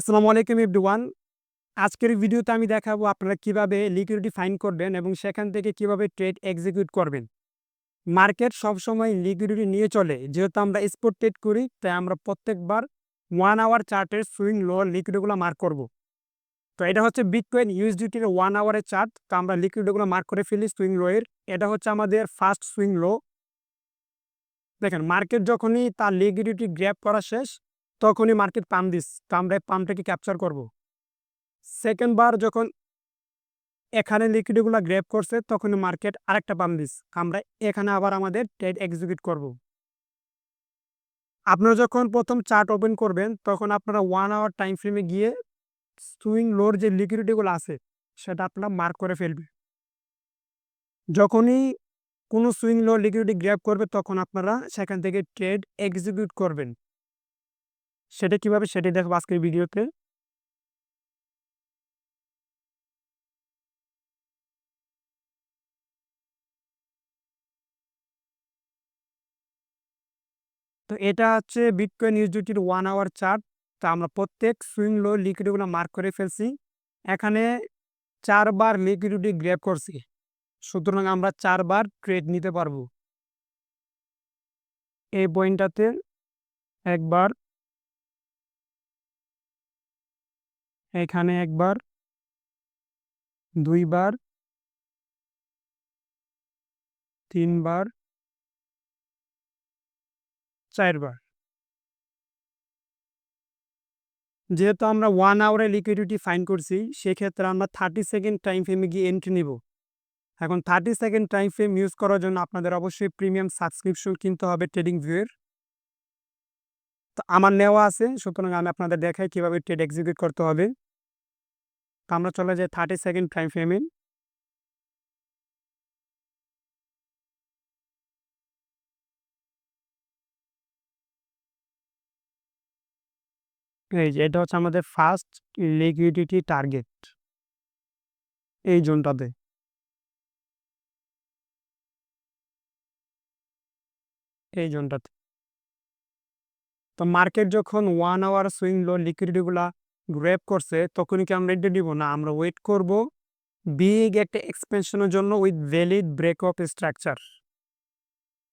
আসসালামু আলাইকুম এভরিওয়ান। আজকের ভিডিওতে আমি দেখাবো আপনারা কীভাবে লিকুইডিটি ফাইন করবেন এবং সেখান থেকে কীভাবে ট্রেড এক্সিকিউট করবেন। মার্কেট সবসময় লিকুইডিটি নিয়ে চলে। যেহেতু আমরা স্পোর্ট ট্রেড করি, তাই আমরা প্রত্যেকবার ওয়ান আওয়ার চার্টের সুইং লো লিকুইডগুলো মার্ক করব। তো এটা হচ্ছে বিটকয়েন ইউএসডিটির ওয়ান আওয়ারের চার্ট তো আমরা লিকুইডগুলো মার্ক করে ফেলি সুইং লো এর। এটা হচ্ছে আমাদের ফার্স্ট সুইং লো দেখেন মার্কেট যখনই তার লিকুইডিটি গ্র্যাপ করা শেষ তখনই মার্কেট পাম্প দিস তো আমরা এই পাম্পটাকে ক্যাপচার করব। সেকেন্ড বার যখন এখানে লিকুইডগুলো গ্র্যাপ করছে, তখনই মার্কেট আরেকটা পাম্প দিস। আমরা এখানে আবার আমাদের ট্রেড এক্সিকিউট করব। আপনারা যখন প্রথম চার্ট ওপেন করবেন, তখন আপনারা ওয়ান আওয়ার টাইম ফ্রেমে গিয়ে সুইং লোর যে লিকুইডিটিগুলো আছে, সেটা আপনারা মার্ক করে ফেলবে। যখনই কোনো সুইং লো লিকুইডিটি গ্র্যাপ করবে, তখন আপনারা সেখান থেকে ট্রেড এক্সিকিউট করবেন। সেটা কীভাবে সেটাই দেখব আজকের ভিডিওতে? তো এটা হচ্ছে বিটকয়েন ইউজডিটির ওয়ান আওয়ার চার্ট তো আমরা প্রত্যেক সুইং লো লিকুইডিগুলো মার্ক করে ফেলছি। এখানে চারবার লিকুইডিটি গ্র্যাপ করছি। সুতরাং আমরা চারবার ট্রেড নিতে পারব। এই পয়েন্টটাতে একবার এখানে একবার, দুইবার, তিনবার, চারবার। যেহেতু আমরা ওয়ান আওয়ারে লিকুইডিটি ফাইন করছি, সেক্ষেত্রে আমরা থার্টি সেকেন্ড টাইম ফ্রেমে গিয়ে এন্ট্রি নিব। এখন thirty second time frame use করার জন্য আপনাদের অবশ্যই প্রিমিয়াম সাবস্ক্রিপশন কিনতে হবে ট্রেডিং ভিউয়ের তো আমার নেওয়া আছে, সুতরাং আমি আপনাদের দেখাই কীভাবে ট্রেড এক্সিকিউট করতে হবে। তো আমরা চলে যাই থার্টি সেকেন্ড টাইম ফ্রেমে এই যে, এটা হচ্ছে আমাদের ফার্স্ট লিকুইডিটি টার্গেট এই জোনটাতে। এই জোনটাতে। তো মার্কেট যখন ওয়ান আওয়ার সুইং লো লিকুইডিটিগুলা গ্র্যাপ করছে, তখনই কি আমরা এটা নিব? না, আমরা ওয়েট করব বিগ একটা এক্সপেনশনের জন্য with valid break of structure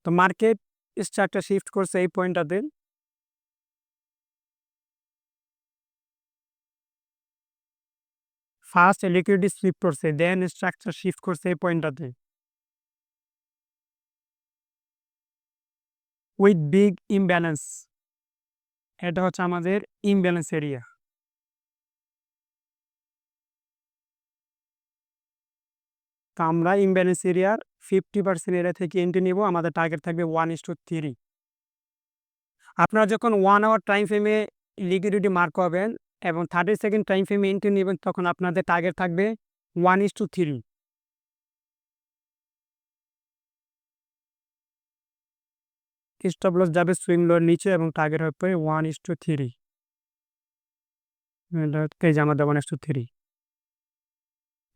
তো মার্কেট স্ট্রাকচার শিফট করছে এই পয়েন্টটাতে ফার্স্ট লিকুইডিটি স্লিপ করছে দেন স্ট্রাকচার শিফট করছে এই পয়েন্টটাতে উইথ বিগ ইমব্যালেন্স এটা হচ্ছে আমাদের ইমব্যালেন্স এরিয়া তো আমরা ইমব্যালেন্স এরিয়ার ফিফটি পার্সেন্ট এরিয়া থেকে এন্ট্রি নিব, আমাদের টার্গেট থাকবে ওয়ান ইস টু থ্রি আপনারা যখন ওয়ান আওয়ার টাইম ফ্রেমে লিকুইডিটি মার্ক হবেন এবং থার্টি সেকেন্ড টাইম ফ্রেমে এন্ট্রি নেবেন, তখন আপনাদের টার্গেট থাকবে one is two three stop loss যাবে সুইং লোর নিচে এবং টার্গেট হবে ওয়ান ইস টু থ্রি এই যে আমাদের one is two three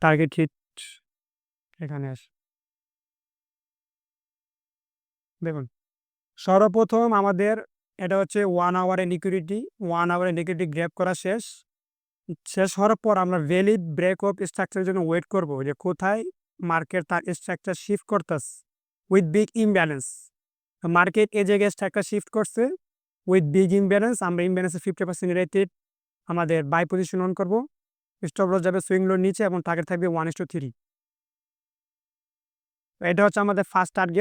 target hit এখানে আসে। দেখুন, সর্বপ্রথম আমাদের এটা হচ্ছে ওয়ান আওয়ারের লিকুইডিটি ওয়ান আওয়ারের লিকুইডিটি গ্র্যাপ করা শেষ। শেষ হওয়ার পর আমরা ভ্যালিড ব্রেক অফ স্ট্রাকচারের জন্য ওয়েট করব যে কোথায় মার্কেট তার স্ট্রাকচার শিফট করতেস উইথ বিগ ইমব্যালেন্স মার্কেট এ জায়গায় একটা শিফট করছে উইথ বিগ ইমব্যালেন্স আমরা ইমব্যালেন্সে ফিফটি পার্সেন্ট রেটেড আমাদের বাই পজিশন অন করব। স্টপ লস যাবে সুইং লোর নিচে এবং টার্গেট থাকবে ওয়ান ইস টু থ্রি এটা হচ্ছে আমাদের ফার্স্ট টার্গেট